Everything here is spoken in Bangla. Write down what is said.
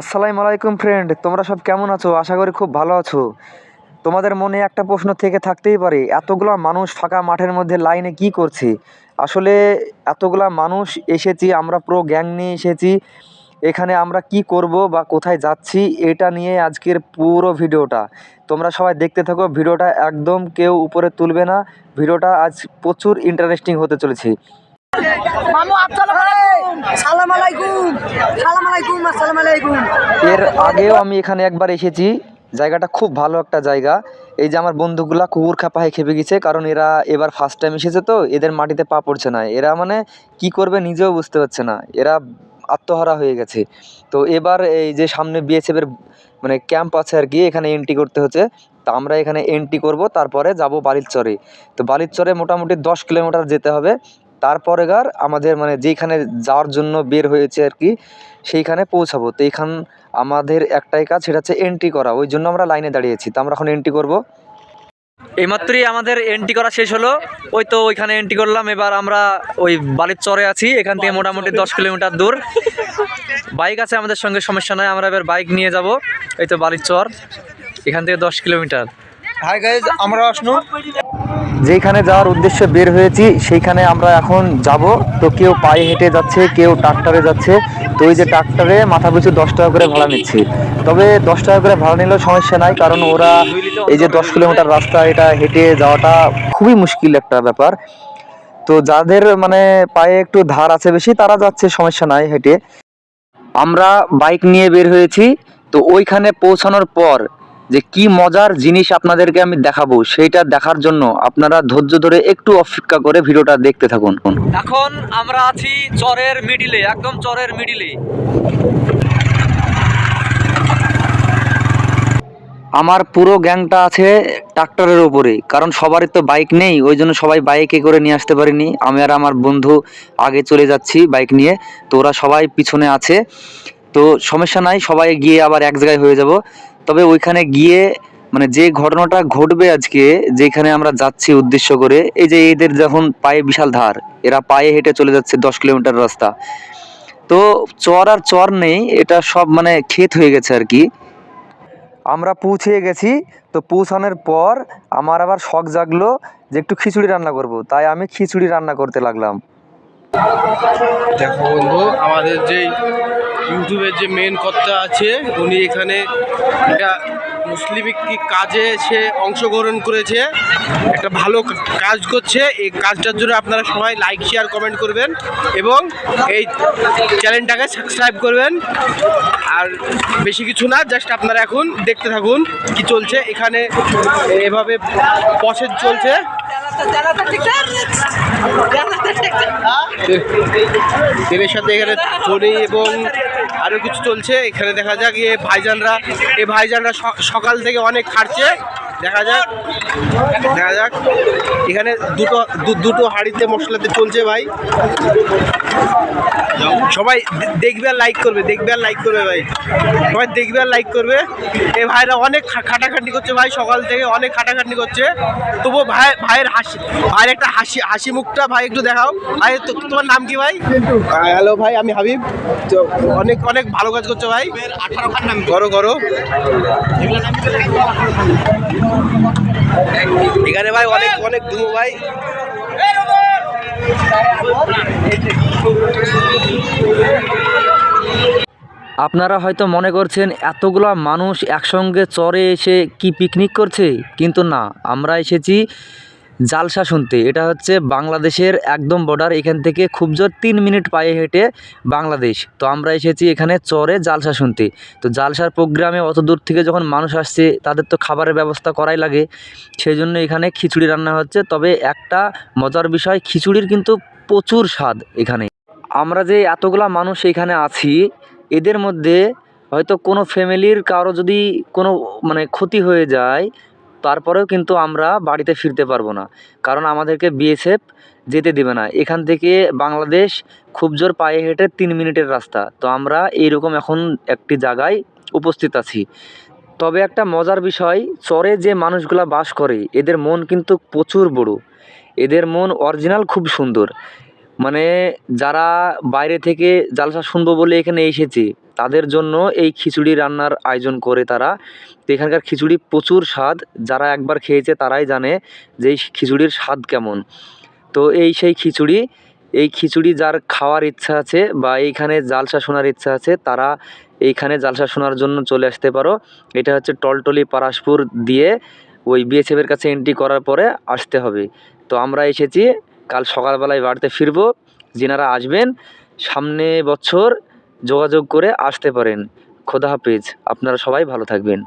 আসসালামু আলাইকুম ফ্রেন্ড তোমরা সব কেমন আছো? আশা করি খুব ভালো আছো। তোমাদের মনে একটা প্রশ্ন থেকে থাকতেই পারে, এতগুলা মানুষ ফাঁকা মাঠের মধ্যে লাইনে কি করছে? আসলে এতগুলা মানুষ এসেছি, আমরা পুরো গ্যাং নিয়ে এসেছি, এখানে আমরা কি করব বা কোথায় যাচ্ছি, এটা নিয়ে আজকের পুরো ভিডিওটা। তোমরা সবাই দেখতে থাকো, ভিডিওটা একদম কেউ উপরে তুলবে না, ভিডিওটা আজ প্রচুর ইন্টারেস্টিং হতে চলেছে। এর আগেও আমি এখানে একবার এসেছি। জায়গাটা খুব ভালো একটা জায়গা। এই যে আমার বন্ধুগুলা কুকুর খাপায় খেপে গেছে, কারণ এরা এবার ফার্স্ট টাইম এসেছে তো, এদের মাটিতে পা পড়ছে না। এরা মানে কি করবে নিজেও বুঝতে পারছে না। এরা আত্মহারা হয়ে গেছে। তো এবার এই যে সামনে বিএসএফের মানে ক্যাম্প আছে আর কি, এখানে এন্ট্রি করতে হচ্ছে। তা আমরা এখানে এন্ট্রি করব, তারপরে যাব বালির চরে তো বালির চরে মোটামুটি দশ কিলোমিটার যেতে হবে। তারপরে গার আমাদের মানে যেইখানে যাওয়ার জন্য বের হয়েছে আর কি, সেইখানে পৌঁছাবো। তো এইখান আমাদের একটাই কাজ, সেটা হচ্ছে এন্ট্রি করা। ওই জন্য আমরা লাইনে দাঁড়িয়েছি। তো আমরা এখন এন্ট্রি করব। এইমাত্রই আমাদের এন্ট্রি করা শেষ হলো। ওই তো ওইখানে এন্ট্রি করলাম। এবার আমরা ওই বালির চরে আছি। এখান থেকে মোটামুটি দশ কিলোমিটার দূর। বাইক আছে আমাদের সঙ্গে, সমস্যা নয় আমরা এবার বাইক নিয়ে যাব। এই তো বালির চর। এখান থেকে দশ কিলোমিটার। হাই গাইজ আমরা আসনু। যেইখানে যাওয়ার উদ্দেশ্যে বের হয়েছি, সেইখানে আমরা এখন যাব। তো কেউ পায়ে হেঁটে যাচ্ছে, কেউ ট্রাক্টরে যাচ্ছে। তো ওই যে ট্রাক্টরে মাথা পিছু দশ টাকা করে ভাড়া নিচ্ছে। তবে দশ টাকা করে ভাড়া নিলেও সমস্যা নাই, কারণ ওরা এই যে দশ কিলোমিটার রাস্তা, এটা হেঁটে যাওয়াটা খুবই মুশকিল একটা ব্যাপার। তো যাদের মানে পায়ে একটু ধার আছে বেশি, তারা যাচ্ছে, সমস্যা নাই হেঁটে। আমরা বাইক নিয়ে বের হয়েছি। তো ওইখানে পৌঁছানোর পর যে কি মজার জিনিস আপনাদেরকে আমি দেখাবো সেইটা দেখার জন্য আপনারা ধৈর্য ধরে একটু অপেক্ষা করে ভিডিওটা দেখতে থাকুন। এখন আমরা আছি চরের মিডিলে একদম চরের মিডিলে আমার পুরো গ্যাংটা আছে ট্রাক্টরের উপরে কারণ সবারই তো বাইক নেই ওই জন্য সবাই বাইকে করে নিয়ে আসতে পারিনি। আমি আর আমার বন্ধু আগে চলে যাচ্ছি বাইক নিয়ে তো ওরা সবাই পিছনে আছে। তো সমস্যা নাই সবাই গিয়ে আবার এক জায়গায় হয়ে যাব। তবে ওইখানে গিয়ে মানে যে ঘটনাটা ঘটবে আজকে, যেখানে আমরা যাচ্ছি উদ্দেশ্য করে, এই যে এদের যখন পায়ে বিশাল ধার, এরা পায়ে হেঁটে চলে যাচ্ছে দশ কিলোমিটার রাস্তা। তো চর আর চর নেই, এটা সব মানে ক্ষেত হয়ে গেছে আর কি। আমরা পৌঁছে গেছি, তো পৌঁছানোর পর আমার আবার শখ জাগলো যে একটু খিচুড়ি রান্না করব, তাই আমি খিচুড়ি রান্না করতে লাগলাম। দেখো বন্ধু, আমাদের যে ইউটিউবের যে মেন কর্তা আছে উনি এখানে একটা মুসলিম একটি কাজে সে অংশগ্রহণ করেছে একটা ভালো কাজ করছে। এই কাজটার জন্য আপনারা সবাই লাইক শেয়ার কমেন্ট করবেন এবং এই চ্যানেলটাকে সাবস্ক্রাইব করবেন। আর বেশি কিছু না জাস্ট আপনারা এখন দেখতে থাকুন কি চলছে। এখানে এভাবে প্রসেস চলছে। তেলের সাথে এখানে চড়ি এবং আরও কিছু চলছে। এখানে দেখা যাক এ ভাইজানরা। এ ভাইজানরা সকাল থেকে অনেক খাটছে। দেখা যাক। দেখা যাক। এখানে দুটো দু- দুটো হাঁড়িতে মশলাতে চলছে ভাই। সবাই দেখবে আর লাইক করবে দেখবে আর লাইক করবে ভাই। সবাই দেখবে আর লাইক করবে। এ ভাইরা অনেক খা- খাটাখাটনি করছে ভাই সকাল থেকে অনেক খাটাখাটনি করছে। তবুও ভাই ভাইয়ের হাসি ভাইয়ের একটা হাসি হাসি মুখটা ভাই একটু দেখাও। ভাই তো- তোমার নাম কি ভাই? হ্যালো ভাই আমি হাবিব। তো অনেক অনেক ভালো কাজ করছ ভাই। করো করো এখানে ভাই অনেক অনেক ধুমো ভাই। আপনারা হয়তো মনে করছেন, এতগুলা মানুষ একসঙ্গে চরে এসে কি পিকনিক করছে? কিন্তু না, আমরা এসেছি জালসা শুনতে। এটা হচ্ছে বাংলাদেশের একদম বর্ডার এখান থেকে খুব জোর তিন মিনিট পায়ে হেঁটে বাংলাদেশ। তো আমরা এসেছি এখানে চরে জালসা শুনতে। তো জালসার প্রোগ্রামে অত দূর থেকে যখন মানুষ আসছে, তাদের তো খাবারের ব্যবস্থা করাই লাগে। সেই জন্য এখানে খিচুড়ি রান্না হচ্ছে। তবে একটা মজার বিষয়, খিচুড়ির কিন্তু প্রচুর স্বাদ এখানে। আমরা যে এতগুলা মানুষ এখানে আছি, এদের মধ্যে হয়তো কোনো ফ্যামিলির কারও যদি কোনো মানে ক্ষতি হয়ে যায় তারপরেও কিন্তু আমরা বাড়িতে ফিরতে পারব না। কারণ আমাদেরকে বিএসএফ যেতে দেবে না। এখান থেকে বাংলাদেশ খুব জোর পায়ে হেঁটে তিন মিনিটের রাস্তা। তো আমরা এইরকম এখন একটি জায়গায় উপস্থিত আছি। তবে একটা মজার বিষয়, চরে যে মানুষগুলা বাস করে, এদের মন কিন্তু প্রচুর বড়। এদের মন অরিজিনাল খুব সুন্দর। মানে যারা বাইরে থেকে জালসা শুনব বলে এখানে এসেছে তাদের জন্য এই খিচুড়ি রান্নার আয়োজন করে তারা। তো এখানকার খিচুড়ি প্রচুর স্বাদ, যারা একবার খেয়েছে তারাই জানে যে এই খিচুড়ির স্বাদ কেমন। তো এই সেই খিচুড়ি, এই খিচুড়ি যার খাওয়ার ইচ্ছা আছে বা এইখানে জালসা শোনার ইচ্ছা আছে, তারা এইখানে জালসা শোনার জন্য চলে আসতে পারো। এটা হচ্ছে টলটলি পারাসপুর দিয়ে ওই বিএসএফের কাছে এন্ট্রি করার পরে আসতে হবে। তো আমরা এসেছি, কাল সকালবেলায় বাড়িতে ফিরবো, যেনারা আসবেন, সামনে বছর যোগাযোগ করে আসতে পারেন। খোদা হাফেজ। আপনারা সবাই ভালো থাকবেন।